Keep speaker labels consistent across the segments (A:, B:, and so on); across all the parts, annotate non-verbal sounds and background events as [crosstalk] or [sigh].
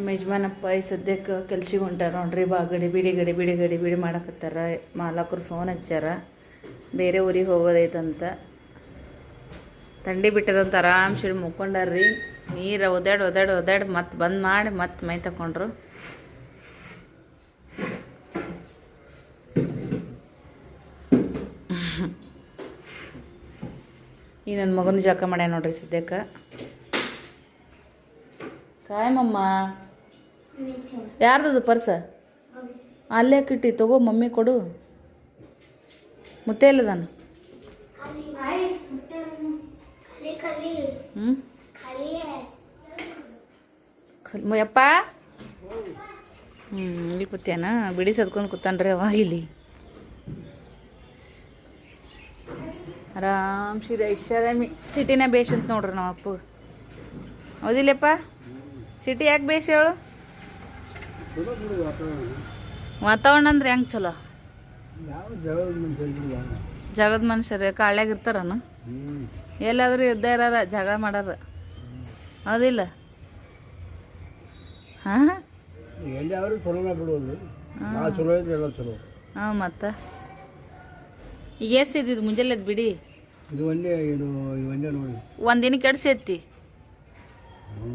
A: ನಮ್ಮ ಯಜಮಾನಪ್ಪ ಈ ಸದ್ಯಕ್ಕೆ ಕೆಲ್ಸಿಗೆ ಹೊಂಟಾರ ನೋಡ್ರಿ, ಬಾ ಗಡಿ, ಬಿಡಿ ಗಡಿ ಬಿಡಿ ಗಡಿ, ಬಿಡಿ ಮಾಡಕತ್ತಾರ. ಮಾಲಕರು ಫೋನ್ ಹಚ್ಚಾರ ಬೇರೆ ಊರಿಗೆ ಹೋಗೋದೈತಂತ. ಥಂಡಿ ಬಿಟ್ಟದಂತ ಆರಾಮ್ಸೆ ಮುಕ್ಕೊಂಡಾರ್ರಿ. ನೀರು ಒದಾಡಿ ಒದಾಡಿ ಒದಾಡಿ ಮತ್ತೆ ಬಂದ್ ಮಾಡಿ ಮತ್ತೆ ಮೈ ತಕೊಂಡ್ರು. ಈ ನನ್ನ ಮಗನ ಜಾಕ ಮಾಡ್ಯ ನೋಡ್ರಿ ಸದ್ಯಕ್ಕೆ. ಕಾಯಮಮ್ಮ ಯಾರ್ದದು ಪರ್ಸ? ಅಲ್ಲೇ ಕಿಟ್ಟಿ, ತಗೋ ಮಮ್ಮಿ ಕೊಡು. ಮುತ್ತೆ ಇಲ್ಲದ ಹ್ಞೂ ಯಪ್ಪ? ಹ್ಞೂ ಇಲ್ಲಿ ಕೂತ್ಯಾನ? ಬಿಡಿ ಸದ್ಕೊಂಡು ಕೂತಾನ್ರಿ ಅವ ಇಲ್ಲಿ. ಆರಾಮ್ಸಿದೆ ಇಷ್ಟಾರಾಮಿ ಸಿಟಿನ ಬೇಷ್ ಅಂತ ನೋಡ್ರಿ ನಮ್ಮ ಅಪ್ಪು ಹೌದಿಲ್ಲಪ್ಪ? ಸಿಟಿ ಯಾಕೆ ಬೇಷ್ ಹೇಳು? ವಾತಾವರಣ ಅಂದ್ರೆ ಹೆಂಗೆ ಚಲೋ? ಜಗದ ಮನುಷ್ಯರು ಕಾಳ್ಯಾಗ ಇರ್ತಾರನು? ಎಲ್ಲಾದ್ರೂ ಯುದ್ಧ ಇರಾರ ಜಗಳ ಮಾಡಾರ? ಹೌದಿಲ್ಲ? ಹಾಂ? ಹಾಂ. ಮತ್ತೆ? ಈಗ ಎಷ್ಟು ಇದ್ದಿದ್ದು ಮುಂಜಾನೆ ಬಿಡಿ?
B: ಇದು ಒಂದೇ ಇದು ಒಂದೇ ನೋಡಿ.
A: ಒಂದಿನ ಕೆಡ್ಸೈತಿ
B: ಹ್ಞೂ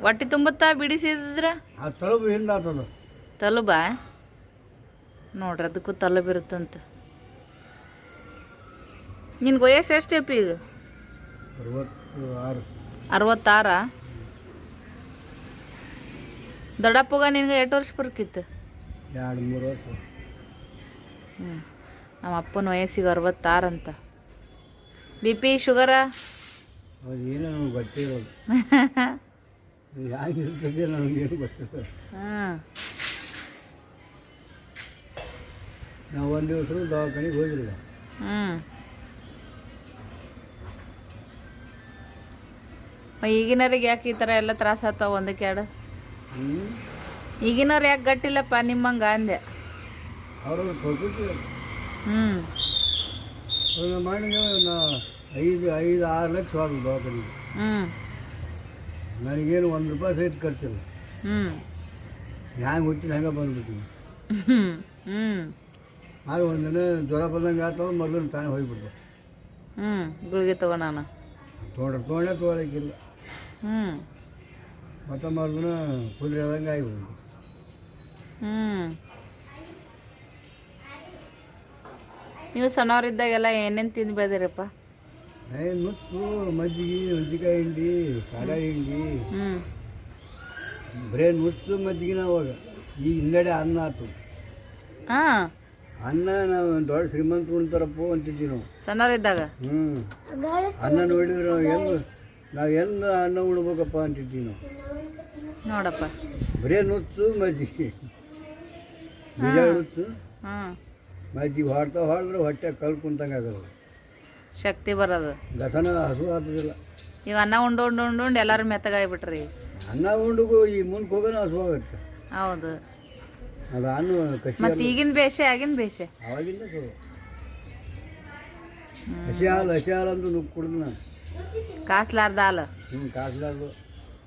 A: ಹೊಟ್ಟೆ ತುಂಬುತ್ತಾ ಬಿಡಿಸಿದ್ರ
B: ಆ ತಲುಪು ಹಿಂದೆ ಆತದ
A: ತಲುಬ? ನೋಡ್ರಿ ಅದಕ್ಕೂ ತಲುಬಿರುತ್ತಂತ ನಿನ್ ನಿನ್ಗೆ ವಯಸ್ಸು ಎಷ್ಟೈತಿ ಈಗ? ಅರವತ್ತಾರ. ದೊಡ್ಡಪ್ಪಗ ನಿನ್ಗೆ ಎಷ್ಟು ವರ್ಷ ಬರ್ಕಿತ್ತು?
B: ಎರಡು ಮೂರು ವರ್ಷ.
A: ಹ್ಞೂ ನಮ್ಮ ಅಪ್ಪನ ವಯಸ್ಸಿಗೆ ಅರವತ್ತಾರಂತ. B P sugar?
B: ಏನೋ ನಮ್ಗೆ ಗೊತ್ತಿರೋದು ಹೇಗಿರ್ತದೆ ನಮಗೇನು ಗೊತ್ತಿಲ್ಲ.
A: ಹಾಂ.
B: ನಾವು ಒಂದು ದಿವಸ ದವಾಖಾನೆಗೆ ಹೋಗಿಲ್ಲ
A: ಹ್ಞೂ ಈಗಿನವ್ರಿಗೆ ಯಾಕೆ ಈ ಥರ ಎಲ್ಲ ತ್ರಾಸ ಆತಾವ ಒಂದಕ್ಕೆ ಎರಡು? ಈಗಿನವ್ರು ಯಾಕೆ ಗಟ್ಟಿಲ್ಲಪ್ಪ ನಿಮ್ಮಂಗ ಅಂದೆ.
B: ಅವರು
A: ಹ್ಞೂ
B: ಮಾಡಿ ಐದು ಐದು ಆರು ಲಕ್ಷ ಸ್ವಾಮಿ ದವಾಖಾನೆಗೆ ನನಗೇನು ಒಂದು ರೂಪಾಯಿ ಸಹಿತ ಖರ್ಚಿಲ್ಲ. ಹ್ಯಾಂಗೆ ಹುಟ್ಟಿದ ಹಂಗೆ
A: ಹ್ಞೂ
B: ಆಗ ಒಂದಿನ ಜ್ವರ ಬಂದಂಗೆ ಆತವ ಮೊದಲು ತಾನೇ ಹೋಗ್ಬಿಡ್ತು
A: ಹ್ಞೂ ಗುಳಿಗೆ ತಗೋಣ
B: ತೊಗೊಂಡ್ರೆ ತೊಗೊಂಡೆ ತೊಗೊಳಕ್ಕಿಲ್ಲ.
A: ಹ್ಞೂ
B: ಮತ್ತೆ ಮರುದಿನ ಕುದುರೆ ಆದಂಗೆ ಆಗಿಬಿಡ್ತು.
A: ಹ್ಞೂ ನೀವು ಸಣ್ಣವರಿದ್ದಾಗೆಲ್ಲ ಏನೇನು ತಿಂದು ಬೆಳೆದಿರಪ್ಪ?
B: ನುಚ್ಚು ಮಜ್ಜಿಗೆ ಮಜ್ಜಿಕಾಯಿ ಹಿಂಡಿ ಖಾರ ಹಿಂಡಿ.
A: ಹ್ಞೂ
B: ಬರೇ ನುಚ್ಚು ಮಜ್ಜಿಗೆನ ಅವಾಗ. ಈಗ ಹಿಂದೆಡೆ ಅನ್ನ ಆತು.
A: ಹಾಂ.
B: ಅನ್ನ ನಾವು ದೊಡ್ಡ ಶ್ರೀಮಂತ ಉಣ್ತಾರಪ್ಪ ಅಂತಿದ್ವಿ ನಾವು.
A: ಸಣ್ಣವರಿದ್ದಾಗ?
B: ಹ್ಞೂ ಅನ್ನ ನೋಡಿದ್ರೆ ನಾವು ಎಲ್ಲ ನಾವು ಎಲ್ಲ ಅನ್ನ ಉಣ್ಬೇಕಪ್ಪ ಅಂತಿದ್ವಿ ನಾವು.
A: ನೋಡಪ್ಪ.
B: ಬರೇ ನುಚ್ಚು ಮಜ್ಜಿಗೆ ಬೀಜ ನುಚ್ಚು.
A: ಹ್ಞೂ
B: ಮಜ್ಜಿಗೆ ಹೊಡ್ತಾ ಹೊಡೆದ್ರೆ ಹೊಟ್ಟೆ ಕಲ್ಕೊಂತಂಗೆ ಆಗಲ್ಲ.
A: ಶಕ್ತಿ ಬರೋದು.
B: ಹಸು ಆಗ್ತದಿಲ್ಲ
A: ಈಗ ಅನ್ನ ಉಂಡು ಉಂಡು ಉಂಡು ಉಂಡು ಎಲ್ಲರೂ ಮೆತ್ತಗಾಗಿಬಿಟ್ರಿ
B: ಅನ್ನ ಉಂಡುಗೂ ಈ ಮುಂದೆ ಹೋಗೋಣ ಹಸು ಆಗುತ್ತೆ
A: ಹೌದು.
B: ಅದು ಅನ್ನ ಕಸಿ
A: ಮತ್ತು ಈಗಿನ ಬೇಷೆ ಆಗಿನ ಬೇಷೆ.
B: ಅವಾಗಿಂದ ಚಲೋ ಹಸಿ ಹಾಲು ಹಸಿ ಹಾಲು ಅಂತೂ ನುಗ್ಗಿ ಕುಡಿದು ನಾನು
A: ಕಾಸ್ಲಾರ್ದ ಹಾಲು.
B: ಹಿಂಗೆ ಕಾಸ್ಲಾರ್ದು.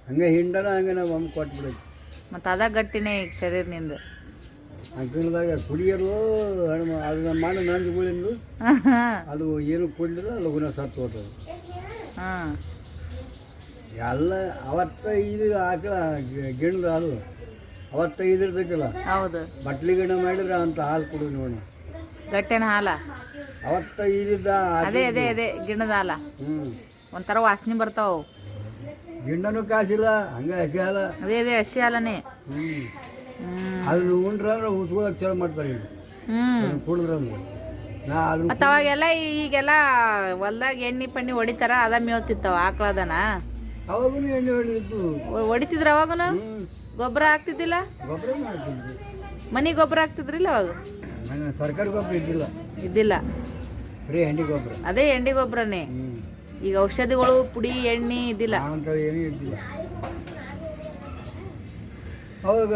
B: ಹಂಗೆ ಹಿಂಡನ ಹಂಗೆ ನಾವು ಒಮ್ಮೆ ಕೊಟ್ಬಿಡೈತಿ
A: ಮತ್ತು ಅದ ಗಟ್ಟಿನೇ ಈಗ ಶರೀರ ನಿಂದು
B: ಅಂಕಣದಾಗ ಹಣ್ಣು ಅದನ್ನ ಮಾಡಿ ನಂಜುಗಳಿಂದು ಅದು ಏನು ಕುಡಿದ್ರೆ ಲಗುನ ಸತ್ತು
A: ಹೋದ
B: ಎಲ್ಲ ಅವತ್ತ ಇದು ಆಕಳ ಗಿಣದ ಹಾಲು. ಅವತ್ತ ಇದಿರ್ತೈತಿಲ್ಲ
A: ಹೌದು.
B: ಬಟ್ಲಿ ಗಿಣ ಮಾಡಿದ್ರೆ ಅಂತ ಹಾಲು ಕುಡಿದು ನೋಡಿ.
A: ಗಟ್ಟಿನ ಹಾಲ?
B: ಅವತ್ತ ಇದಿದ್ದ
A: ಅದೇ ಅದೇ ಅದೇ ಗಿಣದ ಹಾಲ.
B: ಹ್ಞೂ
A: ಒಂಥರ ವಾಸನೆ ಬರ್ತಾವ.
B: ಗಿಣ್ಣನೂ ಕಾಸಿಲ್ಲ ಹಂಗೆ ಹಸಿ ಹಾಲ.
A: ಅದೇ ಅದೇ ಹಸಿ ಹಾಲನೇ.
B: ಹ್ಞೂ ಅದನ್ನ ಉಂಡ್ರೆ ಉಸ್ಕೊಳಕ್ ಉಸ್ಕೊಳಕ್ಕೆ ಚಲೋ ಮಾಡ್ತಾರೆ ಅದನ್ನ ಕುಡಿದ್ರೆ ಅಂದ್ರೆ. ನಾ ಅದನ್ನ
A: ಮತ್ತು ಅವಾಗೆಲ್ಲ ಈಗೆಲ್ಲ ಹೊಲ್ದಾಗ ಎಣ್ಣೆ ಪಣ್ಣಿ ಹೊಡಿತಾರ ಅದ ಮೇವ್ತಿತ್ತಾವ ಆಕಳದನ?
B: ಅವಾಗೂ ಎಣ್ಣೆ ಹೊಡಿದ್ದು
A: ಹೊಡಿತಿದ್ರ ಅವಾಗನು? ಗೊಬ್ಬರ ಹಾಕ್ತಿದ್ದಿಲ್ಲ?
B: ಗೊಬ್ಬರ ಮಾಡ್ತಿದ್ವಿ.
A: ಮನೆ ಗೊಬ್ಬರ ಹಾಕ್ತಿದ್ರಿಲ್ಲ ಅವಾಗ?
B: ಸರ್ಕಾರಿ ಗೊಬ್ಬರ ಇದ್ದಿಲ್ಲ.
A: ಇದ್ದಿಲ್ಲ.
B: ಬರೀ ಹೆಂಡಿ ಗೊಬ್ಬರ.
A: ಅದೇ ಹೆಂಡಿ ಗೊಬ್ಬರನೇ. ಈಗ ಔಷಧಿಗಳು ಪುಡಿ ಎಣ್ಣೆ ಇದ್ದಿಲ್ಲ.
B: ಅವಾಗ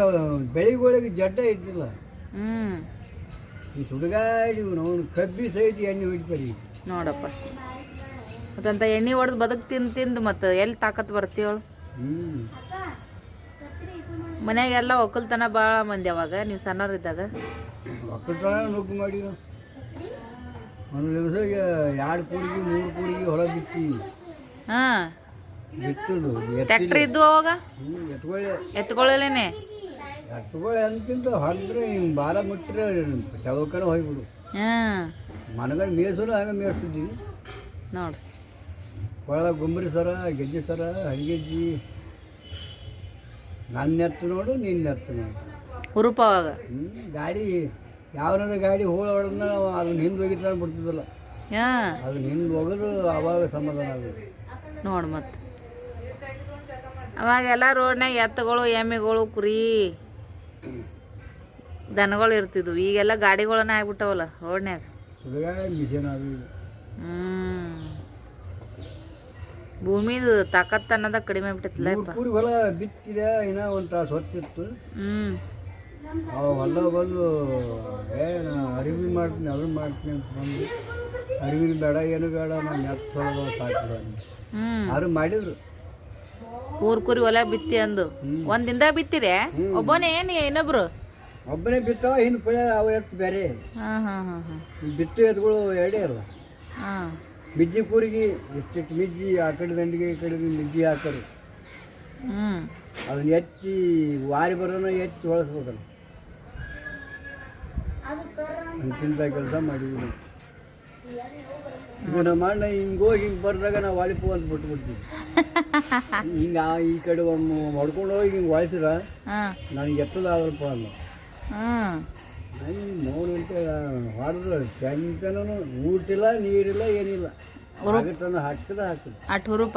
B: ಬೆಳಿಗಳಿಗೆ ಜಡ್ಡ ಇದ್ದಿಲ್ಲ.
A: ಹ್ಮ್.
B: ಈ ಸುಡುಗಾಡಿ ಅವನು ಕಬ್ಬಿ ಸಹಿತ ಎಣ್ಣೆ ಹೊಡಿತಾರೆ ಈಗ.
A: ನೋಡಪ್ಪ. ಮತ್ತಂತ ಎಣ್ಣೆ ಹೊಡೆದು ಬದುಕು ತಿಂದು ತಿಂದು ಮತ್ತು ಎಲ್ಲಿ ತಾಕತ್ ಬರ್ತೀವಳು
B: ಹ್ಞೂ
A: ಮನ್ಯಾಗೆಲ್ಲ ಒಕ್ಕಲ್ತನ ಭಾಳ ಮಂದಿ ಅವಾಗ ನೀವು ಸಣ್ಣವ್ರಿದ್ದಾಗ?
B: ಒಕ್ಕಲ್ತನ ನುಗ್ಗು ಮಾಡಿ ಒಂದು ದಿವಸ ಎರಡು ಕೂಡಿಗೆ ಮೂರು ಕೂಡಿಗೆ ಹೊರ ಬಿತ್ತೀವಿ
A: ಹಾಂ. ಟ್ಯಾಕ್ಟ್ರಿ ಇದ್ದು ಅವಾಗ?
B: ಹ್ಞೂ ಎತ್ಕೊಳ್ಳಿ. ಅಂತಿಂತ ಹೊಡೆದ್ರೆ ಹಿಂಗೆ ಬಾಲ ಮುಟ್ಟರೆ ಚೌಕನ ಹೋಗ್ಬಿಡು.
A: ಹಾಂ.
B: ಮನಗಂಡು ಮೇಸರು ಹಾಗೆ ಮೇಯಿಸ್ತಿದ್ವಿ.
A: ನೋಡು.
B: ಒಳ ಗುಂಬ್ರಿ ಸರ ಗೆಜ್ಜೆ ಸರ ಹರಿಗೆಜ್ಜಿ. ನನ್ನ ಎತ್ತು ನೋಡು ನಿನ್ನ ಎತ್ತು ನೋಡು.
A: ಹುರುಪ ಅವಾಗ?
B: ಗಾಡಿ ಯಾವನಾರ ಗಾಡಿ ಹೋಳ ಹೊಡೆದ್ರೆ ನಾವು ಅದನ್ನ ಹಿಂದೆ ಹೋಗಿತ್ತಾನೆ ಬಿಡ್ತಿದ್ದಲ್ಲ.
A: ಹಾಂ.
B: ಅದನ್ನ ಹಿಂದೆ ಹೋಗೋದು ಅವಾಗ ಸಮಾಧಾನ ಆಗೋದು.
A: ನೋಡು ಮತ್ತೆ. ಅವಾಗೆಲ್ಲ ರೋಡ್ನಾಗ ಎತ್ತುಗಳು ಎಮ್ಮೆಗಳು ಕುರಿ ದನಗಳು ಇರ್ತಿದ್ವು. ಈಗೆಲ್ಲ ಗಾಡಿಗಳನ್ನ ಆಗ್ಬಿಟ್ಟವಲ್ಲ ರೋಡ್ನ್ಯಾಗ ಹ್ಮ್. ಭೂಮಿದು ತಾಕತ್ ಅನ್ನೋದ ಕಡಿಮೆ ಬಿಟ್ಟಿತ್ತಲ್ಲ
B: ಮೂರು ಹೊಲ ಬಿತ್ತಿದೆ ಇನ್ನೂ ಒಂದು ತಾಸು ಹೊತ್ತಿತ್ತು.
A: ಹ್ಮ್.
B: ಹೊಲ ಬಂದು ಏ ಅರಿವಿ ಮಾಡ್ತೀನಿ ಅದನ್ನ ಮಾಡ್ತೀನಿ ಅಂತ ಬಂದು ಅರಿವಿ ಬೇಡ ಏನು ಬೇಡ ನಾನು ಎತ್ತು ಹೊಲ
A: ಹ್ಮ್.
B: ಯಾರು ಮಾಡಿದ್ರು.
A: ಊರ್ ಕುರಿ ಹೊಲ ಬಿತ್ತಿ ಅಂದು. ಒಂದ್ ದಿನದಾಗ ಬಿತ್ತಿರೆ? ಒಬ್ಬನೇ ಏನ್ ಇನ್ನೊಬ್ರು?
B: ಒಬ್ಬನೇ ಬಿತ್ತವ ಇನ್ನು ಪುಳ ಅವ ಎತ್ತು ಬೇರೆ.
A: ಹಾ ಹಾ ಹಾ
B: ಬಿತ್ತು ಎತ್ತುಗಳು ಎರಡೇ ಅಲ್ಲ.
A: ಹಾ.
B: ಮಿಜ್ಜಿ ಕೂರಿಗೆ ಎಷ್ಟೆಷ್ಟು ಮಿಜ್ಜಿ ಆ ಕಡೆ ದಂಡಿಗೆ ಈ ಕಡೆ ಮಿಜ್ಜಿ ಹಾಕೋರು.
A: ಹ್ಮ್.
B: ಅದನ್ನ ಎತ್ತಿ ವಾರಿ ಬರೋನ ಎತ್ತಿ ಹೊಳಸ್ಬೇಕಲ್ಲ ಅಂತಿಂತ ಕೆಲಸ ಮಾಡಿದ್ವಿ ಈಗ ನಮ್ಮ ಅಣ್ಣ ಹಿಂಗೆ ಹೋಗಿ ಹಿಂಗೆ ಬರ್ದಾಗ ನಾವು ವಾಲಿಪು ಅಂತ ಬಿಟ್ಬಿಡ್ತೀವಿ [laughs] ಹಿಂಗೆ ಆ ಈ ಕಡೆ ಒಮ್ಮೆ ಹೊಡ್ಕೊಂಡು ಹೋಗಿ ಹಿಂಗೆ ವಾಲಿಸಿದ
A: ಹಾ.
B: ನನಗೆ ಎತ್ತದ ಆಗಲ್ಪ ಅಂದ ನನಗೆ ನೋಡು ಅಂತ ಹೊಡೆದ್ರು ಚಂತನೂ ಊಟಿಲ್ಲ ನೀರಿಲ್ಲ ಏನಿಲ್ಲ. ಆಗತ್ತನ ಹಾಕಿದ ಹಾಕಿದ
A: ಅಟ್ ಹುರುಪ.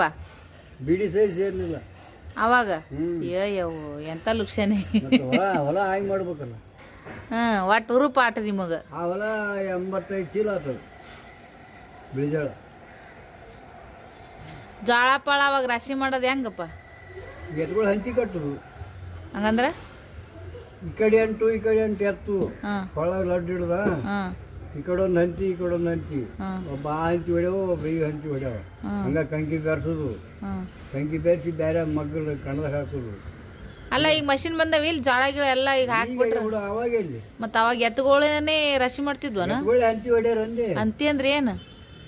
B: ಬಿಡಿ ಸೈಜ್ ಸೇರ್ಲಿಲ್ಲ.
A: ಅವಾಗ? ಅಯ್ಯವ್ವ ಎಂತ ಲುಕ್ಷನೆ
B: ಹೊಲ ಹಾಗೆ ಮಾಡ್ಬೇಕಲ್ಲ.
A: ಹ್ಮ್ ಒಟ್ಟು ಹುರುಪ ಆಟ ನಿಮಗ.
B: ಆ ಹೊಲ ಎಂಬತ್ತೈದು ಚೀಲ ಆತದ. ಬಿಳಿಜಾಳ.
A: ಜೋಳ ಪಾಳ ಅವಾಗ ರಾಶಿ ಮಾಡೋದು ಹೆಂಗಪ್ಪ?
B: ಎತ್ಗಳು ಹಂಚಿ ಕಟ್ಟರು
A: ಹಂಗಂದ್ರ?
B: ಈ ಕಡೆ ಅಂಟು ಈ ಕಡೆ ಅಂಟು ಎತ್ತು. ಹೊಳ ಲಡ್ಡು ಹಿಡ್ದ ಈ ಕಡೆ ಒಂದು ಹಂಚಿ ಈ ಕಡೆ ಒಂದು ಹಂಚಿ ಒಬ್ಬ ಆ ಹಂಚಿ ಹೊಡ್ಯಾವ ಒಬ್ಬ ಈ ಹಂಚಿ ಹೊಡ್ಯಾವ. ಹಂಗ ಕಂಕಿ
A: ಬೆರೆಸೋದು
B: ಕಂಕಿ ಬೆರೆಸಿ ಬೇರೆ ಮಗ್ಗಲು ಕಣದಾಗ ಹಾಕೋದು.
A: ಅಲ್ಲ ಈಗ ಮಷಿನ್ ಬಂದವ ಇಲ್ಲಿ ಜೋಳ ಗಿಳ ಎಲ್ಲ ಈಗ ಹಾಕ್ಬಿಟ್ರೆ?
B: ಮತ್ತೆ ಅವಾಗ ಎಲ್ಲಿ
A: ಮತ್ತ ಅವಾಗ ಎತ್ತುಗಳನ್ನೇ ರಾಶಿ ಮಾಡ್ತಿದ್ವನ?
B: ಹಂಚಿ ಹೊಡ್ಯಾರ
A: ಅಂತಿ ಅಂದ್ರೆ ಏನು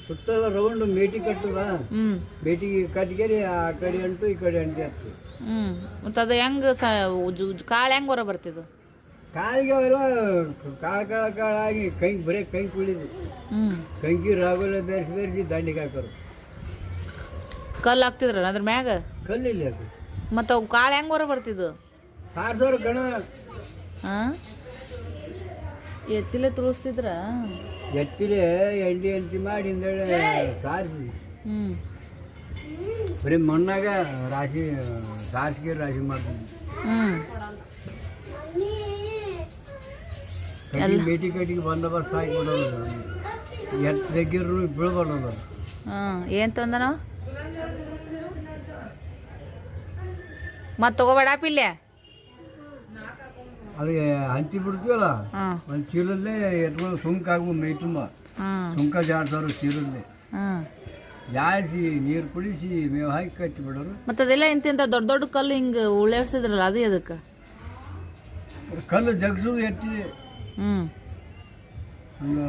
B: ಸುತ್ತಲ ರೌಂಡ್ ಮೇಟಿ ಕಟ್ಟದ
A: ಮೇಟಿ
B: ಬೇಟಿಗೆ ಕಟ್ಗೆರಿ ಆ ಕಡೆ ಅಂಟು ಈ ಕಡೆ ಅಂಟು ಎತ್ತು
A: ಹ್ಮ್. ಮತ್ತ ಅದು ಹೆಂಗ್ ಸ ಉಜ್- ಉಜ್- ಕಾಳು ಹೆಂಗ್ ಹೊರ ಬರ್ತಿದ್
B: ಕಾಲಿಗೆ ಅವೆಲ್ಲ ಕಾಳು ಕಾಳ ಕಾಳಾಗಿ ಕೈ ಬರೀ ಕೈ ಕುಳಿದು.
A: ಹ್ಮ್.
B: ಕಂಕಿ ರಾಗುಲ ಬೆರೆಸಿ ಬೆರೆಸಿ ದಂಡಿಗೆ ಹಾಕೋರು.
A: ಕಲ್ಲು ಹಾಕ್ತಿದ್ರ ಅದ್ರ ಮ್ಯಾಗ?
B: ಕಲ್ಲಿಲ್ಲ ಅದು
A: ಮತ್ತ ಅವು ಕಾಳು ಹೆಂಗ್ ಹೊರ ಬರ್ತಿದ್ದು?
B: ಸಾರ್ಸೋರು ಗಣ
A: ಹಾ ಎತ್ತಿಲೆ ತುಳಿಸ್ತಿದ್ರ
B: ಎತ್ತಿಲೆ ಎಂಡಿ ಎಂಟಿ ಮಾಡಿ ಹಿಂದೇಳಿ ಸಾರಿಸಿ. ಬರೀ ಮಣ್ಣಾಗ ರಾಶಿ ಸಾರಿಸಿಗೆ ರಾಶಿ ಮಾಡ್ತೀನಿ.
A: ಹ್ಮ್.
B: ಕಟ್ಟಿ ಬೇಟಿ ಕಟ್ಟಿಗೆ ಬಂದೋಬಸ್ತ್ ಹಾಕಿ ಬಿಡೋದು ಎತ್ತು ತೆಗಿರು ಬೀಳ್ಬಾರ್ದು
A: ಹ್ಮ್. ಏನು ತಂದ ಮತ್ತೆ ಮತ್ ತಗೋಬೇಡ ಪಿಲ್ಯ
B: ಅದಕ್ಕೆ ಹಂಚಿ ಬಿಡ್ತೀವಲ್ಲ? ಒಂದು ಚೀಲಲ್ಲೇ ಎತ್ಕೊಂಡು ಸುಂಕಾಗು ಮೈ ತುಂಬ. ಸುಂಕ ಜಾಡ್ಸೋರು ಚೀಲಲ್ಲೇ. ಜಾಡಿಸಿ ನೀರು ಕುಡಿಸಿ ಮೇವು ಹಾಕಿ ಕಟ್ಟಿ ಬಿಡೋರು.
A: ಮತ್ತೆ ಅದೆಲ್ಲ ಇಂತಿಂತ ದೊಡ್ಡ ದೊಡ್ಡ ಕಲ್ಲು ಹಿಂಗ ಉಳ್ಳಾಡ್ಸಿದ್ರಲ್ಲ ಅದೇ ಅದಕ್ಕೆ?
B: ಕಲ್ಲು ಜಗ್ಸು ಎತ್ತಿ.
A: ಹ್ಮ್.
B: ಒಂದು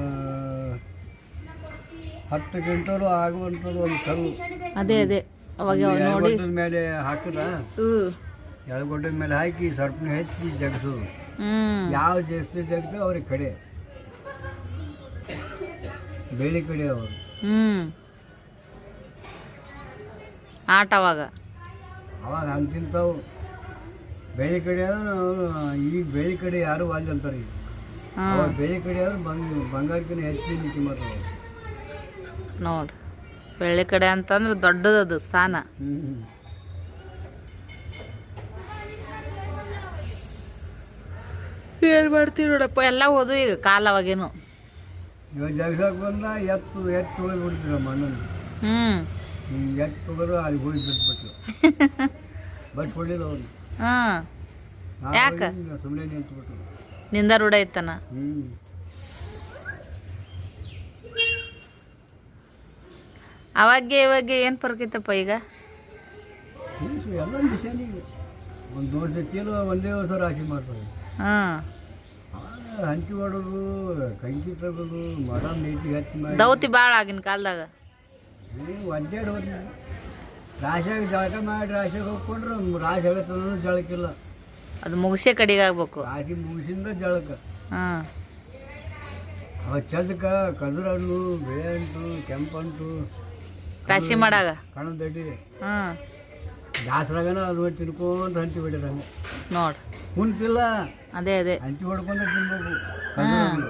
B: ಹತ್ತು ಗಂಟಲು ಆಗುವಂಥದ್ದು ಒಂದು ಕಲ್ಲು.
A: ಅದೇ ಅದೇ. ಅವಾಗ ಅವ್ ನೋಡಿ.
B: ಮೇಲೆ ಹಾಕಿದ?
A: ಹ್ಮ್.
B: ಎಳಗೊಡ್ಡದ ಮೇಲೆ ಹಾಕಿ ಸರ್ಪನ ಹೆಚ್ಚಿ ಜಗ್ಸೋದು.
A: ಹ್ಮ್
B: ಯಾವ ಜಾಸ್ತಿ ಜಗತ್ತು ಅವ್ರಿಗೆ ಕಡೆ. ಬೆಳಿ ಕಡೆ ಅವರು.
A: ಹ್ಮ್. ಆಟ ಅವಾಗ.
B: ಅವಾಗ ಹಂಗೆ ತಿಂತಾವು ಬೆಳಿ ಕಡೆ ಆದ್ರೆ ಈ ಈಗ ಬೆಳಿ ಕಡೆ ಯಾರು ವಾಲ್ಯ ಅಂತಾರೆ ಈಗ. ಅವಾಗ ಬೆಳಿ ಕಡೆ ಆದ್ರೆ ಬಂಗ ಬಂಗಾರಕ್ಕಿಂತ ಹೆಚ್ಚಿನ ಕಿಮ್ಮತ್ತು ಅವಾಗ.
A: ನೋಡ್ರಿ ಬೆಳೆ ಕಡೆ ಅಂತಂದ್ರೆ ದೊಡ್ಡದದು ಸ್ಥಾನ
B: ಹ್ಮ್.
A: ಏನ್ ಮಾಡ್ತೀವಿ ನೋಡಪ್ಪ ಎಲ್ಲ ಹೋದು ಈಗ ಕಾಲ ಅವಾಗೇನು.
B: ಇವಾಗ ಜಗ್ಸಕ್ಕೆ ಬಂದ ಎತ್ತು ಎತ್ತು ತೊಳೆದು ಬಿಡ್ತೀವಿ ನಮ್ಮ ಅಣ್ಣನ. ಹಿಂಗೆ ಎತ್ತು ತೊಗೊರು ಅಲ್ಲಿ ಹೋಗಿ ಬಿಟ್ಬಿಟ್ಲು [laughs] ಬಟ್ ಕೊಡಲಿಲ್ಲ ಅವನು.
A: ಹಾಂ. ಯಾಕ?
B: ಸುಮ್ಮನೆ ನಿಂತ್ಬಿಟ್ರು
A: ನಿಂದ ರೂಢ ಇತ್ತನ
B: ಹ್ಞೂ
A: ಅವಾಗೆ ಇವಾಗ ಏನು ಪರ್ಕಿತ್ತಪ್ಪ ಈಗ?
B: ಎಲ್ಲ ಮಿಷನಿಗೆ ಒಂದು ದೋಸೆ ಚೀಲ ಒಂದೇ ವರ್ಷ ರಾಶಿ ಮಾಡ್ತಾರೆ.
A: ಹಾಂ.
B: ಹಂಚಿ ಕಂಕಿ ತಗೋದು ಮಡ ಮಾಡಿ.
A: ದೌತಿ ಭಾಳ ಆಗಿನ ಕಾಲದಾಗ.
B: ಜಳಕ ಮಾಡಿ ರಾಶಿಯಾಗ ಹೋಗ್ಕೊಂಡ್ರೆ ರಾಶಿ ಆಗತ್ತೆ ಅನ್ನೋದು ಜಳಕಿಲ್ಲ.
A: ಅದು ಮುಗಿಸೇ ಕಡಿಗೆ ಆಗ್ಬೇಕು.
B: ರಾಶಿ ಮುಗಿಸಿಂದ ಜಳಕ.
A: ಹಾಂ.
B: ಅವ ಹಣ್ಣು ಬೇಳೆ ಬೇಂಟು ಕೆಂಪಂಟು
A: ರಾಶಿ ಮಾಡಾಗ.
B: ಕಣದಡ್ಡಿ
A: ಹಾಂ.
B: ದಾಸರಾಗನ ಅದು ತಿನ್ಕೊಂತ ಹಂಚಿ ಬಿಡಿರಂಗೆ
A: ನೋಡ್ರಿ
B: ಕುಂತಿಲ್ಲ
A: ಅದೇ ಅದೇ.
B: ಹಂಚಿ ಹೊಡ್ಕೊಂಡ ತಿನ್ಬೇಕು. ಕದುರಣ್ಣು.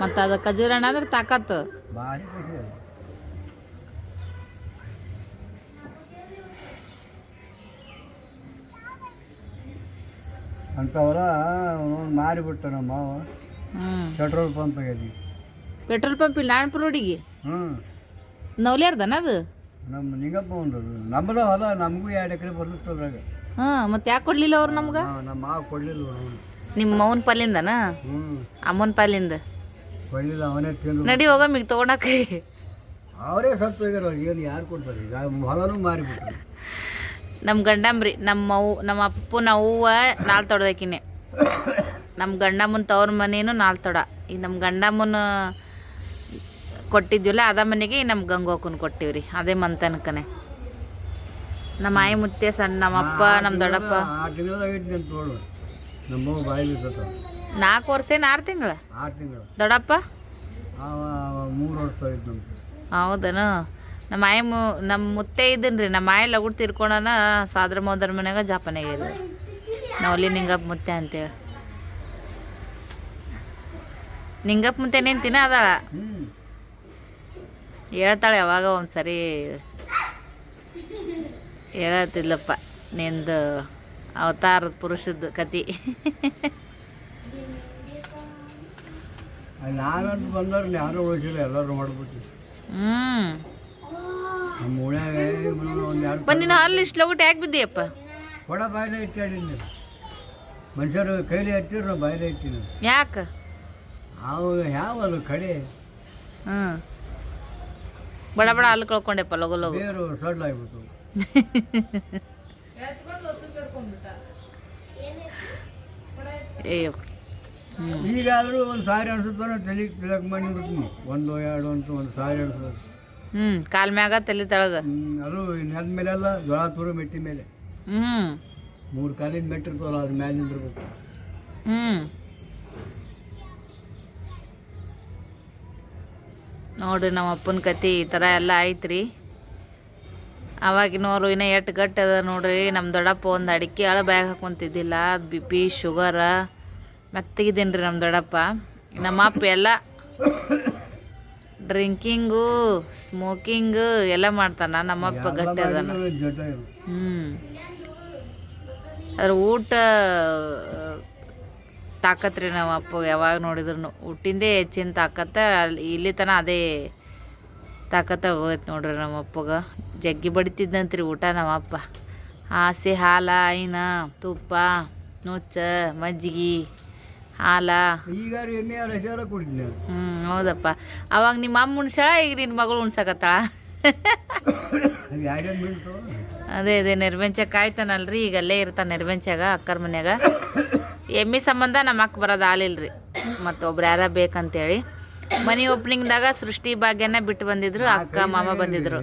A: ಮತ್ತು ಅದು ಹಣ್ಣು ಅಂದ್ರೆ ತಾಕತ್ತು.
B: ಭಾರಿ ಖುಷಿ ಅದು. ಅಂಥವರ ಮಾರಿಬಿಟ್ಟ ನಮ್ಮ ಮಾವ
A: ಹ್ಞೂ
B: ಪೆಟ್ರೋಲ್ ಪಂಪ್ ಆಗೈತಿ.
A: ಪೆಟ್ರೋಲ್ ಪಂಪ್ ಇಲ್ಲಿ ನಾರಾಯಣಪುರ ರೋಡಿಗೆ?
B: ಹ್ಞೂ
A: ನವ್ಲ್ಯಾರ್ದನ ಅದು?
B: ನಮ್ಮ ನಿಂಗಪ್ಪ ಒಂದು ನಮ್ಮದ ಹೊಲ ನಮಗೂ ಎರಡು ಎಕರೆ ಅದ್ರಾಗ.
A: ಹಾಂ ಮತ್ತೆ ಯಾಕೆ ಕೊಡ್ಲಿಲ್ಲ ಅವ್ರು ನಮ್ಗೆ?
B: ನಮ್ಮ ಮಾವ ಕೊಡ್ಲಿಲ್ಲ ಅವನು
A: ನಿಮ್ಮ ಮೌನ್ ಪಾಲಿಂದನ?
B: ಹ್ಞೂ
A: ಅಮ್ಮನ ಪಾಲಿಂದ?
B: ಕೊಡಲಿಲ್ಲ ಅವನೇ ತಿಂದು
A: ನಡಿ ಹೋಗ ಮಿಗ್ ತೊಗೊಳಕ್ಕೆ
B: ಅವರೇ ಸತ್ತು ಹೋಗ್ಯಾರ ಏನು ಯಾರು ಕೊಡ್ತಾರೆ? ಈಗ ಹೊಲನೂ ಮಾರಿಬಿಟ್ರು.
A: ನಮ್ಮ ಗಂಡಂಬ್ರಿ ನಮ್ಮ ಅವು ನಮ್ಮ ಅಪ್ಪನ ಅವ್ವ ನಾಲ್ ತೊಡ್ದಾಕಿನೇ. ನಮ್ಮ ಗಂಡಮ್ಮನ ತವ್ರ ಮನೇನು ನಾಲ್ ತೊಡ. ಈಗ ನಮ್ಮ ಗಂಡಮ್ಮನ ಕೊಟ್ಟಿದ್ವಿಲ್ಲ ಅದ ಮನೆಗೆ ನಮ್ಮ ಗಂಗೋಕನ್ ಕೊಟ್ಟಿವ್ರಿ ಅದೇ ಮಂತನಕನೆ. ನಮ್ಮ ಆಯಿ ಮುತ್ತೆ ಸಣ್ಣ ನಮ್ಮ ಅಪ್ಪ ನಮ್ಮ ದೊಡ್ಡಪ್ಪ. ನಾಲ್ಕು ವರ್ಷ ಏನು ಆರು ತಿಂಗಳ? ದೊಡ್ಡಪ್ಪ? ಹೌದನ? ನಮ್ಮ ಆಯಿ ಮು ನಮ್ಮ ಮುತ್ತೆ ಇದನ್ರಿ ನಮ್ಮ ಆಯಿ ಲಗುಡ್ ತಿರ್ಕೊಳನ ಸಾದ್ರ ಮೋದರ ಮನ್ಯಾಗ ಜಾಪನಾಗ ಇದೆ ನವಲಿ ನಿಂಗಪ್ಪ ಮುತ್ತೆ ಅಂತೇಳಿ. ನಿಂಗಪ್ಪ ಮುತ್ತೆ ನಿಂತಿನ
B: ಅದ
A: ಹೇಳ್ತಾಳೆ ಯಾವಾಗ ಒಂದು ಸರಿ ಹೇಳತ್ತಿದ್ಲಪ್ಪ ನಿಂದು ಅವತಾರದ ಪುರುಷದ ಕತಿ.
B: ನಾನಂತ ಬಂದವ್ರು ಯಾರು ಉಳಿಸಿಲ್ಲ ಎಲ್ಲರೂ ಮಾಡ್ಬಿಟ್ಟು
A: ಹ್ಞೂ ಇಷ್ಟು ಲಗುಟ್ ಯಾಕೆ ಬಿದ್ದೀಯಪ್ಪ?
B: ಕೊಡ ಬಾಯಿಲೆ ಇಟ್ಟಾಡಿನಿ ಮನುಷ್ಯರು ಕೈಲಿ ಹಚ್ಚಿದ್ರು ಬಾಯಿಲೆ ಇಟ್ಟಿನಿ
A: ಯಾಕೆ?
B: ಅವು ಯಾವ ಕಡೆ?
A: ಹ್ಞೂ ಬಡ ಬಡ ಅಲ್ಲಿ ಕಳ್ಕೊಂಡೆಪ್ಪ ಲಗು ಲಗು.
B: ಬೇರು ಸಡ್ಲಾಗ್ಬಿಟ್ಟು
A: ಅಯ್ಯೋ. ಹ್ಞೂ
B: ಈಗಾದರೂ ಒಂದು ಸಾವಿರ ಅನ್ಸುತ್ತಾನೆ ತಲೆ ತಿಳಕ್ ಮಾಡಿಬಿಡ್ತೀನಿ ಒಂದು ಎರಡು ಅಂತ ಒಂದು ಸಾವಿರ ಅನ್ಸುತ್ತೆ
A: ಹ್ಞೂ ಕಾಲ್ ಮ್ಯಾಗ ತಲೆ ತಳಗ.
B: ಅದು ನೆಲದ ಮೇಲೆಲ್ಲ ಜೋಳ ತೂರು ಮೆಟ್ಟಿ ಮೇಲೆ.
A: ಹ್ಞೂ
B: ಮೂರು ಕಾಲಿನ ಮೆಟ್ಟಿರ್ತಾವಲ್ಲ ಅದ್ರ ಮ್ಯಾಲೆ ನಿಂದಿರ್ಬೇಕು
A: ಹ್ಞೂ ನೋಡ್ರಿ ನಮ್ಮ ಅಪ್ಪನ ಕತಿ ಈ ಥರ ಎಲ್ಲ ಐತ್ರಿ ಅವಾಗಿನವರು ಇನ್ನೂ ಎಷ್ಟು ಗಟ್ಟಿ ಅದ ನೋಡ್ರಿ ನಮ್ಮ ದೊಡ್ಡಪ್ಪ ಒಂದು ಅಡಿಕೆ ಅಳ ಬ್ಯಾಗ್ ಹಾಕೊಂತಿದ್ದಿಲ್ಲ ಬಿ ಪಿ ಶುಗರ. ಮೆತ್ತಗಿದ್ದೀನಿ ರೀ ನಮ್ಮ ದೊಡ್ಡಪ್ಪ. ನಮ್ಮ ಅಪ್ಪ ಎಲ್ಲ ಡ್ರಿಂಕಿಂಗು ಸ್ಮೋಕಿಂಗು ಎಲ್ಲ ಮಾಡ್ತಾನ ನಮ್ಮಪ್ಪ ಗಟ್ಟಿ ಅದಾನ. ಹ್ಞೂ ಅದ್ರ ಊಟ ತಾಕತ್ರಿ ನಮ್ಮ ಅಪ್ಪ ಯಾವಾಗ ನೋಡಿದ್ರು ಹುಟ್ಟಿಂದೇ ಹೆಚ್ಚಿನ ತಾಕತ್ತ ಅಲ್ಲಿ ಇಲ್ಲಿ ತನ ಅದೇ ತಾಕತ್ತ ಹೋಗೈತೆ ನೋಡ್ರಿ ನಮ್ಮ ಅಪ್ಪಗ. ಜಗ್ಗಿ ಬಡಿತಿದ್ದಂತ್ರಿ ಊಟ ನಮ್ಮ ಅಪ್ಪ. ಹಾಸಿ ಹಾಲ ಐನ ತುಪ್ಪ ನುಚ್ಚ ಮಜ್ಜಿಗೆ ಹಾಲ. ಹ್ಞೂ ಹೌದಪ್ಪ. ಅವಾಗ ನಿಮ್ಮ ಅಮ್ಮ ಉಣ್ಸಾಳ ಈಗ ನಿನ್ನ ಮಗಳು ಉಣ್ಸಕತ್ತಾಳ
B: ಮಿನಿಟು
A: ಅದೇ ಅದೇ ನಿರ್ಬೆಂಚ ಕಾಯ್ತಾನಲ್ರಿ ಈಗ ಅಲ್ಲೇ ಇರ್ತಾನೆ ನೆರ್ವೆಂಚಾಗ ಅಕ್ಕರ ಮನ್ಯಾಗ. ಎಮ್ಮಿ ಸಂಬಂಧ ನಮ್ಮ ಅಕ್ಕ ಬರೋದು ಆಲಿಲ್ರಿ ಮತ್ತು ಒಬ್ರು ಯಾರ ಬೇಕಂತೇಳಿ. ಮನಿ ಓಪನಿಂಗ್ದಾಗ ಸೃಷ್ಟಿ ಭಾಗ್ಯನ ಬಿಟ್ಟು ಬಂದಿದ್ರು ಅಕ್ಕ ಮಾಮ ಬಂದಿದ್ರು.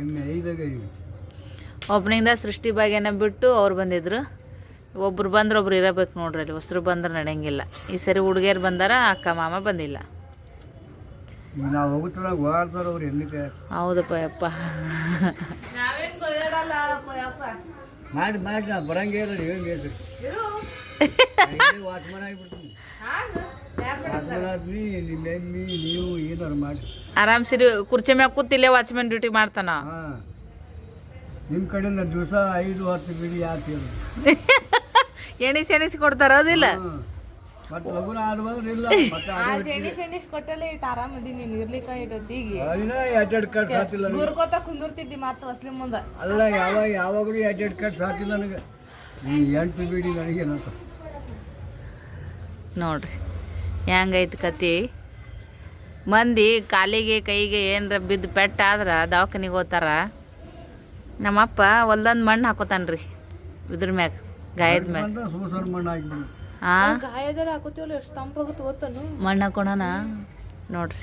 A: ಓಪನಿಂಗ್ದಾಗ ಸೃಷ್ಟಿ ಭಾಗ್ಯನ ಬಿಟ್ಟು ಅವ್ರು ಬಂದಿದ್ರು. ಒಬ್ರು ಬಂದ್ರೆ ಒಬ್ರು ಇರಬೇಕು ನೋಡ್ರಿ ಅಲ್ಲಿ ಹೊಸರು ಬಂದ್ರೆ ನಡೆಯಂಗಿಲ್ಲ. ಈ ಸರಿ ಹುಡುಗಿಯರು ಬಂದಾರ ಅಕ್ಕ ಮಾಮ ಬಂದಿಲ್ಲ. ಹೌದಪ್ಪ ಯಪ್ಪ.
B: ಮಾಡಿ ಮಾಡಿ ನಾ ಬರಂಗೇ ಇಲ್ಲ ಏನು ಬೇಕು ವಾಚ್ಮನ್ ಆಗಿಬಿಡ್ತೀನಿ ವಾಚ್ಮನ್ ನಿಮ್ಮ ಎಮ್ಮಿ ನೀವು ಏನಾರು ಮಾಡಿ.
A: ಆರಾಮ್ಸಿರಿ ಕುರ್ಚಿ ಮ್ಯಾಗ ಕೂತಿಲ್ಲೇ ವಾಚ್ಮನ್ ಡ್ಯೂಟಿ ಮಾಡ್ತಾನ.
B: ಹಾಂ. ನಿಮ್ಮ ಕಡೆಯಿಂದ ದಿವಸ ಐದು ಹತ್ತು ಬಿಡಿ ಯಾಕೆ [laughs]
A: ಎಣಿಸಿ ಎಣಿಸಿ ಕೊಡ್ತಾರ ಹೌದಿಲ್ಲ?
B: ಮತ್ತೆ ಲಗುನ ಆದ್ಮೇಲೆ ಇಲ್ಲ. ಮತ್ತೆ
C: ಕೊಟ್ಟಲೆ ಇಟ್ಟು ಆರಾಮದಿ ನೀನು ಇರ್ಲಿಕ್ಕ
B: ಕಟ್ ಸಾತಿಲ್ಲ ನನಗೆ.
C: ಗುರ್ಕೋತ ಕುಂದಿರ್ತಿದ್ದಿ ಮತ್ತೆ ಹೊಸ್ಲಿ ಮುಂದ.
B: ಅಲ್ಲ ಯಾವಾಗ ಯಾವಾಗಲೂ ಎರಡೆರಡು ಕಟ್ ಸಾತಿಲ್ಲ ನನಗೆ. ಈ ಎಂಟು ಬಿಡಿ ನನಗೇನಂತ
A: ನೋಡ್ರಿ ಹೆಂಗೈತಿ ಕತಿ? ಮಂದಿ ಕಾಲಿಗೆ ಕೈಗೆ ಏನರ ಬಿದ್ದು ಪೆಟ್ಟ ಆದ್ರ ದವಾಖಾನಿಗೆ ಹೋಗ್ತಾರ. ನಮ್ಮಪ್ಪ ಹೊಲ್ದಂದು ಮಣ್ಣು ಹಾಕೋತಾನ್ರಿ ಇದ್ರ ಮ್ಯಾಗ ಗಾಯದ ಮ್ಯಾಗ.
B: ಸೂಸರ್ ಮಣ್ಣು
A: ಆ?
C: ಗಾಯದಲ್ಲಿ ಹಾಕೋತೀವಲ್ಲ ಎಷ್ಟು ತಂಪಾಗುತ್ತೆ ಗೊತ್ತನು?
A: ಮಣ್ಣು ಹಾಕೋಣ ನೋಡ್ರಿ.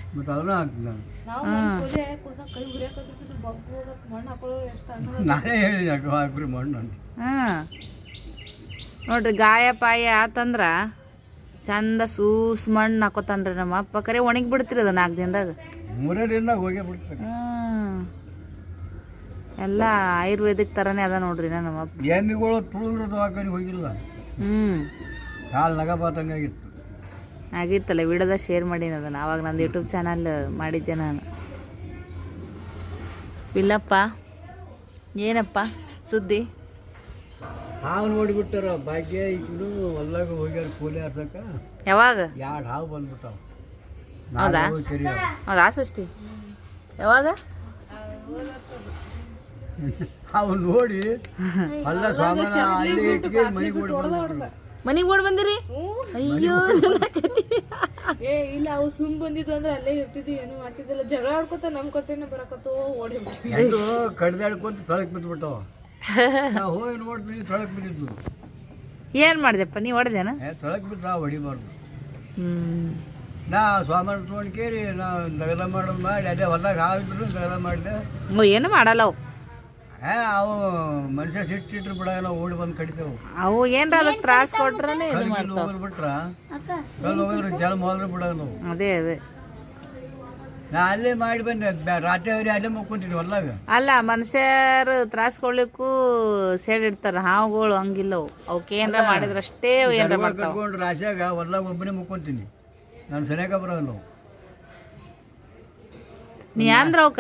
A: ನೋಡ್ರಿ ಗಾಯ ಪಾಯ ಆತಂದ್ರ ಚಂದ ಸೂಸ್ ಮಣ್ಣು ಹಾಕೋತಾನ್ರಿ ನಮ್ಮ ಅಪ್ಪ. ಕರೆ ಒಣಗಿ ಬಿಡ್ತೀರಿ ಅದ ನಾಲ್ಕು ದಿನದಾಗ? ಹ್ಮ್ ಎಲ್ಲ ಆಯುರ್ವೇದಿಕ್ ಥರನೇ ಅದ ನೋಡ್ರಿ ನಮ್ಮ ಅಪ್ಪ.
B: ತುಳಿದ್ರೆ ದವಾಖಾನೆ ಹೋಗಿಲ್ಲ
A: ಆಗಿತ್ತು.
B: ಕಾಲು ನಗಬಾತಂಗಾಗಿತ್ತು
A: ಆಗಿತ್ತಲ್ಲ ವಿಡಿಯೋದ ಶೇರ್ ಮಾಡೀನಿ ಅದನ್ನು ಆವಾಗ ನಂದು ಯೂಟ್ಯೂಬ್ ಚಾನಲ್ ಮಾಡಿದ್ದೆ ನಾನು. ಇಲ್ಲಪ್ಪ ಏನಪ್ಪ ಸುದ್ದಿ?
B: ಹಾವು ನೋಡಿಬಿಟ್ಟಾರ ಭಾಗ್ಯ ಇನ್ನು ಹೊಲ್ದಾಗ ಹೋಗ್ಯಾರ ಕೂಲಿ ಆರ್ಸಕ್ಕ
A: ಯಾವಾಗ?
B: ಎರಡು ಹಾವು ಬಂದ್ಬಿಟ್ಟಾವ.
A: ಹೌದಾ? ಹೌದಾ ಸೃಷ್ಟಿ? ಯಾವಾಗ?
B: ಅವು ನೋಡಿ ಅಲ್ಲ ಸಾಮಾನ ಅಲ್ಲಿ ಇಟ್ಗೆ ಮನೆಗೆ ಓಡಿ.
A: ಮನೆಗೆ ಓಡ್ ಬಂದಿರಿ? ಅಯ್ಯೋ
C: ಏ ಇಲ್ಲ ಅವು ಸುಮ್ ಬಂದಿದ್ವು ಅಂದ್ರೆ ಅಲ್ಲೇ ಇರ್ತಿದ್ವಿ ಏನು ಮಾಡ್ತಿದ್ದಿಲ್ಲ. ಜಗಳ ಆಡ್ಕೊತ ನಮ್ ಕಟ್ಟೆನೆ ಬರಕತ್ತೋ ಓಡಿ
B: ಕಡ್ದಾಡ್ಕೊಂತ ತೊಳಕ್ ಬಿದ್ದುಬಿಟ್ಟವ ನಾ ಹೋಗಿ ನೋಡ್ತೀನಿ ತೊಳಕ್ ಬಿದ್ದಿದ್ದು.
A: ಏನು ಮಾಡಿದೆಪ್ಪ ನೀ ಹೊಡೆದೇನ
B: ತೊಳಕ್ ಬಿದ್ದು ನಾವು ಹೊಡಿಬಾರ್ದು.
A: ಹ್ಞೂ
B: ನಾ ಸ್ವಾಮಿ ತೊಗೊಂಡು ಕೇರಿ ನಾ ದಗದ ಮಾಡೋದು ಮಾಡಿ ಅದೇ ಹೊಲದಾಗ ಹಾವಿದ್ರು ದಗದ ಮಾಡಿದೆ.
A: ಏನು ಮಾಡಲ್ಲ ಅವು.
B: ಅವು ಮನುಷ್ಯ ಸಿಟ್ಟಿಟ್ರು ನಾವು ಓಡಿ ಬಂದು ಕಡಿತೇವು.
A: ಅವು ಏನ್ರ ಅದಕ್ಕೆ ತ್ರಾಸ ಕೊಟ್ರನೆ ಇದು ಮಾಡ್ತಾವ.
B: ಹೋಗೋದು ಕಲ್ಲು ಹೋಗಿದ್ರು ಜಲ ಹೋದ್ರೆ ಬಿಡಲ್ಲ
A: ಅದೇ ಅದೇ.
B: ನಾ ಅಲ್ಲೇ ಮಾಡಿ ಬಂದೆ ಬ್ಯಾ- ರಾತ್ರಿ ಅವ್ರಿ ಅಲ್ಲೇ ಮುಕ್ಕೊಂತೀನಿ ಹೊಲ್ದಾಗ.
A: ಅಲ್ಲ ಮನುಷ್ಯರು ತ್ರಾಸ ಕೊಡ್ಲಿಕ್ಕೂ ಸೇಡ್ ಇಡ್ತಾರ ಹಾವುಗಳು ಹಂಗಿಲ್ಲ ಅವು. ಅವಕ್ಕೆ ಏನ್ರ ಮಾಡಿದ್ರಷ್ಟೇ ಅವು ಏನ್ರ ಮಾಡ್ತಾವ.
B: ಕಟ್ಕೊಂಡು ರಾಶಿಯಾಗ ಹೊಲ್ದಾಗ ಒಬ್ಬನೇ ಮುಕ್ಕೊಂತೀನಿ. ನಾನು ಸರಿಯಾಗ ಬರೋಲ್ಲ
A: ನೀ ಅಂದ್ರ ಅವು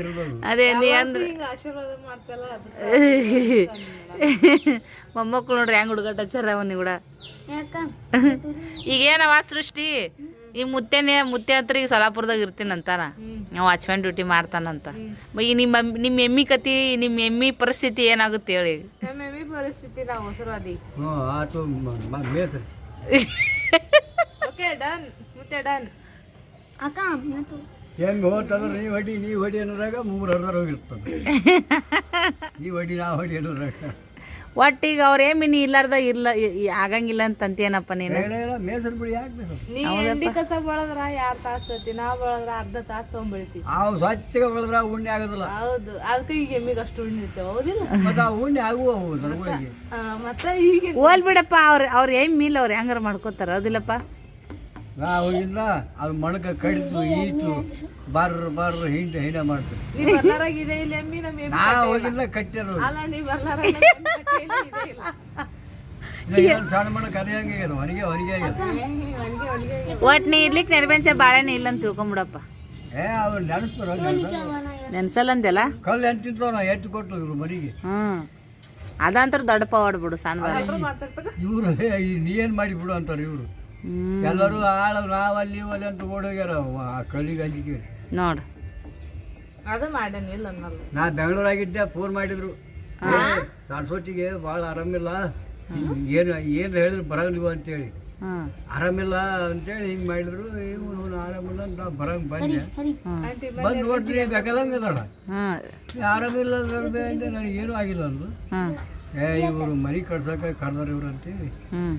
B: ಇರೋದು
A: ಅದೇ ನೀ ಅಂದ್ರ
C: ಆಶೀರ್ವಾದ ಮಾಡ್ತಲ್ಲ [laughs]
A: ಮೊಮ್ಮಕ್ಳು ನೋಡ್ರಿ ಹೆಂಗ್ ಹುಡುಗಟ್ಟ ಹಚ್ಚಾರ ಅವನಿ ಕೂಡ. ಈಗೇನವ ಸೃಷ್ಟಿ? ಈ ಮುತ್ತೆನೇ ಮುತ್ತೆ ಹತ್ರ ಈಗ ಸೊಲಾಪುರದಾಗ ಇರ್ತೀನಂತಾನ ನಾವು ವಾಚ್ಮ್ಯಾನ್ ಡ್ಯೂಟಿ ಮಾಡ್ತಾನಂತ. ಮ- ಈಗ ನಿಮ್ಮ ನಿಮ್ಮ ಎಮ್ಮಿ ಕತಿ ನಿಮ್ಮ ಎಮ್ಮಿ ಪರಿಸ್ಥಿತಿ ಏನಾಗುತ್ತೆ ಹೇಳಿ?
C: ನಮ್ಮ ಎಮ್ಮಿ ಪರಿಸ್ಥಿತಿ ನಾವು ಹೊಸರಾದಿ ಓಕೆ ಡನ್ ಮುತ್ತೆ ಡನ್
B: ಹೆಂಗೆ ಹೋತಂದ್ರೆ ನೀವು ಹೊಡಿ ನೀವು ಹೊಡಿ ಅನ್ನೋದ್ರಾಗ ಮೂರು ಅರ್ಧರ್ ಹೋಗಿರ್ತದೆ [laughs] ನೀವು ಹೊಡಿ ನಾ ಹೊಡಿ ಅನ್ನೋದ್ರಾಗ.
A: ಒಟ್ಟಿಗೆ ಅವ್ರ ಏಮಿನಿ ಇಲ್ಲಾರ್ದ ಇಲ್ಲ ಇ- ಆಗಂಗಿಲ್ಲ ಅಂತ ಅಂತೇನಪ್ಪ ನೀನು?
B: ಇಲ್ಲ ಇಲ್ಲ ಮೇಸರ್ ಬಿಡಿ ಯಾಕೆ
C: ನೀ ಎಂಡಿ ಕಸ ಬಳದ್ರ ಯಾರ್ ತಾಸ್ ತರ್ತಿ ನಾ ಬಳದ್ರ ಅರ್ಧ ತಾಸು ತಗೊಂಡ್ಬಿಡ್ತಿ
B: ಅವು ಸ್ವಚ್ಛಗೆ ಬೆಳೆದ್ರೆ ಉಣ್ಣೆ ಆಗೋದಿಲ್ಲ.
C: ಹೌದು ಅದಕ್ಕೆ ಈಗ ಎಮ್ಮಿಗೆ ಅಷ್ಟು ಉಣ್ಣಿರ್ತೇವೆ ಹೌದಿಲ್ಲ?
B: ಮತ್ತು ಆ ಉಣ್ಣೆ ಆಗುವ ಅವು ದನಗಳಿಗೆ
C: ಆ, ಮತ್ತೆ ಈಗ
A: ಹೋಲ್ ಬಿಡಪ್ಪ ಅವ್ರ ಅವ್ರ ಎಮ್ಮಿ ಇಲ್ಲ ಅವ್ರು ಹೆಂಗಾರ ಮಾಡ್ಕೋತಾರ ಹೌದಿಲ್ಲಪ್ಪ?
B: ನಾವಾಗಿಂದ ಅದು ಮಣಕ ಕಡಿದು ಈಟು ಬಾರ್ರ ಬಾರ್ರ ಹಿಂಡ ಹಿಂಡ ಮಾಡ್ತೀವಿ.
C: ನೀ ಬರ್ಲಾರಾಗ ಇದೆ ಇಲ್ಲ ಎಮ್ಮಿ ನಮ್ಮ ಎಮ್ಮಿ
B: ನಾ ಹೋಗಿಲ್ಲ ಕಟ್ಟಿರೋದು.
C: ಅಲ್ಲ ನೀ ಬರ್ಲಾರಾಗ ನಮ್ಮ ಎಮ್ಮಿ ಕಟ್ಟೆ ಇಲ್ಲ, ಇದೆ ಇಲ್ಲ.
B: ಇಲ್ಲ ಸಣ್ಣ ಮಣಕ ಹೊರಗೆ ಹೊರಗೆ ಆಗ್ಯಾರ
C: ಏ, ಒಣಗಿ ಒಣಗಿ
A: ಒಟ್ ನೀ ಇರ್ಲಿಕ್ಕೆ ನೆರವೆಂಚ ಬಾಳೆನೇ ಇಲ್ಲ ಅಂತ ತಿಳ್ಕೊಂಬಿಡಪ್ಪ.
B: ಏ ಅವ್ರು ನೆನಸ್ತಾರ
A: ನೆನ್ಸಲ್ಲ ಅಂದೆಲ್ಲ
B: ಕಲ್ಲು ನಾವು ಎತ್ತು ಮನೆಗೆ.
A: ಹ್ಮ್. ಅದಂತರ ದೊಡ್ಡ ಪವಾಡ್ ಸಣ್ಣದ
C: ಮಾತಾಡ್ತಾಗ
B: ಇವರು ನೀ ಏನು ಮಾಡಿ ಬಿಡು ಅಂತಾರೆ ಇವರು. ಎಲ್ಲರೂ ಆಳ ನಾವಲ್ಲಿ ಅಲ್ಲಿ ಇವಲ್ಲಿ ಅಂತ ಓಡೋಗ್ಯಾರ. ಆ ಕಲ್ಲಿಗೆ ಅಂಜಿಕೆ
A: ನೋಡು.
C: ಅದು ಅನ್ನಲ್ಲ
B: ನಾ ಬೆಂಗಳೂರಾಗಿದ್ದೆ ಫೋನ್ ಮಾಡಿದ್ರು. ಏ, ಸರಸ್ವತಿಗೆ ಭಾಳ ಆರಾಮಿಲ್ಲ. ಏನು ಏನು ಹೇಳಿದ್ರು ಬರಂಗಿಲ್ವ ಅಂತೇಳಿ. ಆರಾಮಿಲ್ಲ ಅಂತೇಳಿ ಹಿಂಗೆ ಮಾಡಿದ್ರು. ಇವನು ಆರಾಮಿಲ್ಲ ಅಂತ ಬರಂಗೆ ಬಂದೆ. ಬಂದು ನೋಡ್ರಿ ಬೇಕಾದಂಗೆ ಅದಾಳ.
A: ಹ್ಮ್
B: ಆರಾಮಿಲ್ಲ ಅಂದ್ರೆ ನನಗೆ ಏನೂ ಆಗಿಲ್ಲ ಅಂದ್ರು. ಏ ಇವರು ಮನೆ ಕಳ್ಸಕ್ಕೆ ಕರ್ದಾರ ಇವ್ರು ಅಂತೇಳಿ.
A: ಹ್ಮ್.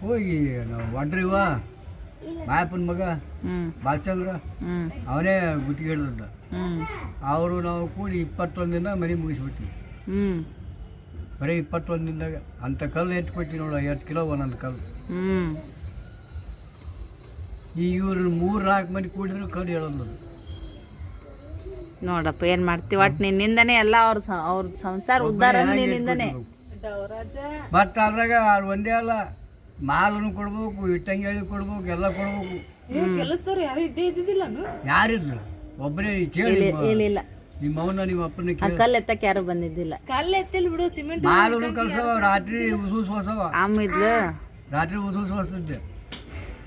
B: ಹೋಗಿ ನಾವು ಒಡ್ರಿವ ಮಾಯಪ್ಪನ ಮಗ
A: ಹ್ಮ್.
B: ಬಾಲಚಂದ್ರ
A: ಹ್ಮ್.
B: ಅವನೇ ಗುತ್ತಿಗೆ ಹಿಡಿದ
A: ಹ್ಮ್.
B: ಅವರು ನಾವು ಕೂಡಿ ಇಪ್ಪತ್ತೊಂದು ದಿನ ಮನೆ ಮುಗಿಸ್ಬಿಟ್ಟಿವಿ
A: ಹ್ಮ್.
B: ಬರೀ ಇಪ್ಪತ್ತೊಂದು ದಿನದಾಗ ಅಂಥ ಕಲ್ಲು ಎತ್ಕೊಟ್ಟಿ ನೋಡು ಐವತ್ತು ಕಿಲೋ ಒಂದೊಂದು ಕಲ್ಲು.
A: ಹ್ಮ್.
B: ಈ ಇವ್ರು ಮೂರು ನಾಲ್ಕು ಮಂದಿ ಕೂಡಿದ್ರು ಕಲ್ಲು ಹೇಳೋದು
A: ನೋಡಪ್ಪ ಏನು ಮಾಡ್ತೀವಿ? ಒಟ್ಟು ನಿನ್ನಿಂದನೇ ಎಲ್ಲ ಅವ್ರ ಸ- ಅವ್ರ ಸಂಸಾರ ಉದ್ಧಾರ ಅಂದ್ರೆ ನಿನ್ನಿಂದನೇ.
B: ಮತ್ತು ಅದ್ರಾಗ ಅದು ಒಂದೇ ಅಲ್ಲ ಮಾಲನ್ನು ಕೊಡ್ಬೇಕು ಇಟ್ಟಂಗಿ ಕೊಡ್ಬೇಕು ಎಲ್ಲ ಕೊಡ್ಬೇಕು.
C: ಕೆಲಸದವ್ರು ಯಾರು ಇದ್ದೇ ಇದ್ದಿದ್ದಿಲ್ಲ
B: ಯಾರಿದ್ರು ಒಬ್ಬರೇ ಕೇಳಿ
A: ಇಲ್ಲ ಇಲ್ಲ
B: ನಿಮ್ಮ ಅವನ ನಿಮ್ಮ ಅಪ್ಪನ
A: ಕಲ್ಲು ಎತ್ತಕ್ಕೆ ಯಾರು ಬಂದಿದ್ದಿಲ್ಲ.
C: ಕಲ್ಲು ಎತ್ತಿಲ್ ಬಿಡು ಸಿಮೆಂಟ್
B: ಮಾಲನ್ನು ಕಳ್ಸವ ರಾತ್ರಿ ಉಸೂಸ್ ಹೊಸವ.
A: ಅಮ್ಮ ಇದ್ಲು?
B: ರಾತ್ರಿ ಉಸೂಸ್ ಹೊಸದ್ದೆ.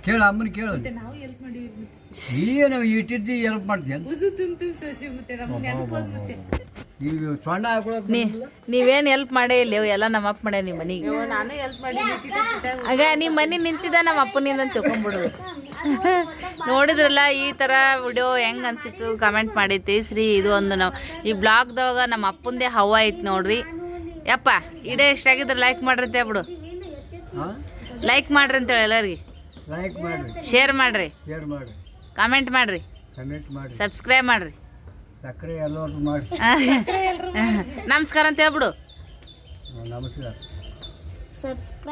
B: ಕೇಳು ಅಮ್ಮನ ಕೇಳು.
C: ನಾವು ಹೆಲ್ಪ್ ಮಾಡಿದ್ವಿ
B: ಏನು ಇಟ್ಟಿದ್ದು ಎಲ್ಪ್ ಮಾಡ್ತೀಯ
C: ಉಸು ತುಂಬ ತುಂಬ ಸಸಿ ಮತ್ತೆ ನಮ್ಗೆ ನೆನಪು ಮತ್ತೆ
A: ನೀವೇನು ಹೆಲ್ಪ್ ಮಾಡೇ ಇಲ್ಲ ಎಲ್ಲ ನಮ್ಮ ಅಪ್ಪ ಮಾಡ್ಯ ನಿಮ್ಮ ಮನೆಗೆ ಆಗ ನಿಮ್ಮ ಮನೆ ನಿಂತಿದ್ದ ನಮ್ಮ ಅಪ್ಪನಿಂದ ತಿಳ್ಕೊಂಡ್ಬಿಡು [laughs] ನೋಡಿದ್ರಲ್ಲ ಈ ಥರ ವಿಡಿಯೋ ಹೆಂಗ್ ಅನ್ಸಿತ್ತು ಕಮೆಂಟ್ ಮಾಡೈತಿ ಶ್ರೀ ಇದು ಒಂದು ನಾವು ಈ ಬ್ಲಾಗ್ದಾಗ ನಮ್ಮ ಅಪ್ಪಂದೇ ಹವ ಐತಿ ನೋಡ್ರಿ. ಯಪ್ಪ ಇಡೇ ಎಷ್ಟಾಗಿದ್ರೆ ಲೈಕ್ ಮಾಡ್ರಿ ಅಂತ ಬಿಡು ಲೈಕ್ ಮಾಡ್ರಿ ಅಂತೇಳಿ ಎಲ್ಲರಿಗೆ.
B: ಲೈಕ್ ಮಾಡಿರಿ.
A: ಶೇರ್ ಮಾಡ್ರಿ.
B: ಶೇರ್ ಮಾಡಿರಿ.
A: ಕಾಮೆಂಟ್ ಮಾಡ್ರಿ.
B: ಕಮೆಂಟ್ ಮಾಡಿರಿ.
A: ಸಬ್ಸ್ಕ್ರೈಬ್ ಮಾಡ್ರಿ.
B: ಸಕ್ಕರೆ ಎಲ್ಲರೂ [laughs] ಮಾಡಿ.
A: ನಮಸ್ಕಾರ ಅಂತ ಹೇಳ್ಬಿಡು.
B: ನಮಸ್ಕಾರ.
D: subscribe